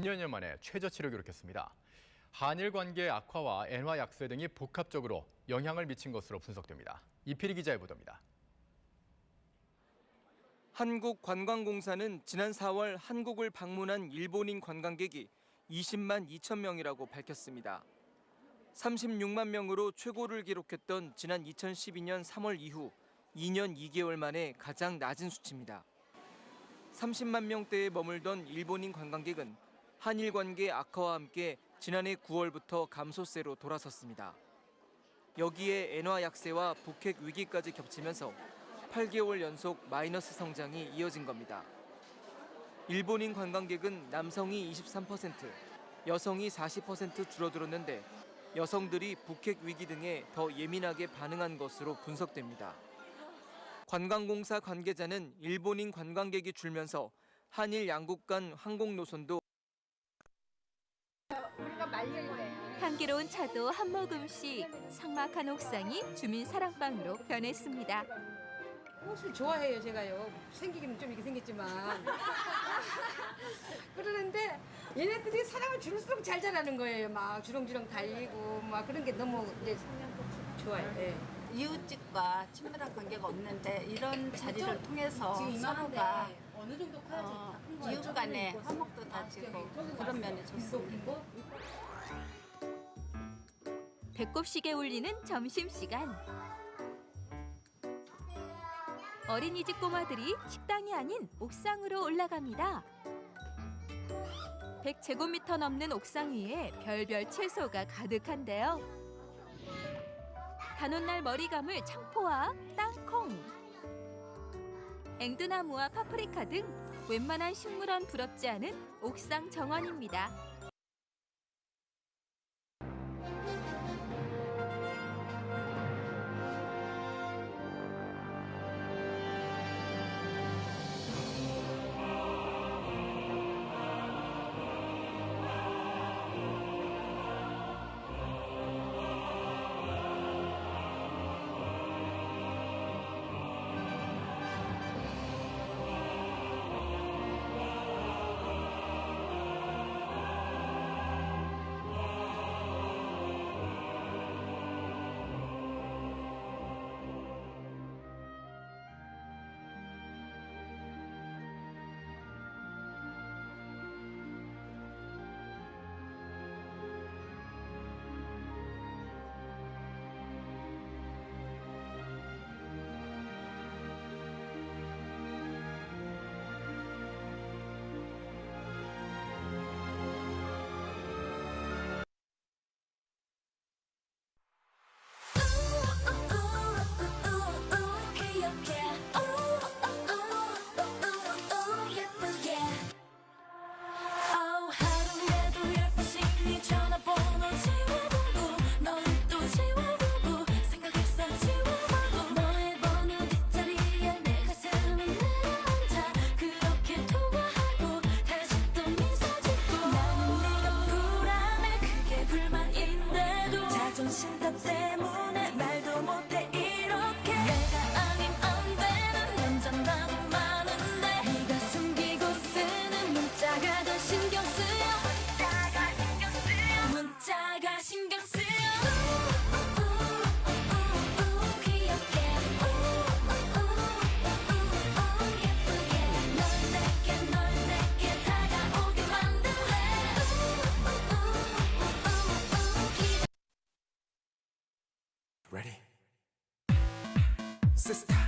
2년여 만에 최저치를 기록했습니다. 한일 관계 악화와 엔화 약세 등이 복합적으로 영향을 미친 것으로 분석됩니다. 이필희 기자의 보도입니다. 한국관광공사는 지난 4월 한국을 방문한 일본인 관광객이 20만 2천 명이라고 밝혔습니다. 36만 명으로 최고를 기록했던 지난 2012년 3월 이후 2년 2개월 만에 가장 낮은 수치입니다. 30만 명대에 머물던 일본인 관광객은 한일 관계 악화와 함께 지난해 9월부터 감소세로 돌아섰습니다. 여기에 엔화 약세와 북핵 위기까지 겹치면서 8개월 연속 마이너스 성장이 이어진 겁니다. 일본인 관광객은 남성이 23%, 여성이 40% 줄어들었는데 여성들이 북핵 위기 등에 더 예민하게 반응한 것으로 분석됩니다. 관광공사 관계자는 일본인 관광객이 줄면서 한일 양국 간 항공 노선도 향기로운 차도 한 모금씩 삭막한 옥상이 주민 사랑방으로 변했습니다. 꽃을 좋아해요 제가요. 생기기는 좀 이렇게 생겼지만. 그러는데 얘네들이 사람을 줄수록 잘 자라는 거예요. 막 주렁주렁 달리고 막 그런 게 너무 이제 좋아요. 예. 이웃집과 친밀한 관계가 없는데 이런 자리를 통해서 서로가 어느 정도 어, 이웃 간의 화목도 다지고 그런 면이 좋습니다. 배꼽시계 울리는 점심시간. 어린이집 꼬마들이 식당이 아닌 옥상으로 올라갑니다. 100제곱미터 넘는 옥상 위에 별별 채소가 가득한데요. 단오날 머리 감을 청포와 땅콩, 앵두나무와 파프리카 등 웬만한 식물원 부럽지 않은 옥상 정원입니다. 탓때 Ready? Sister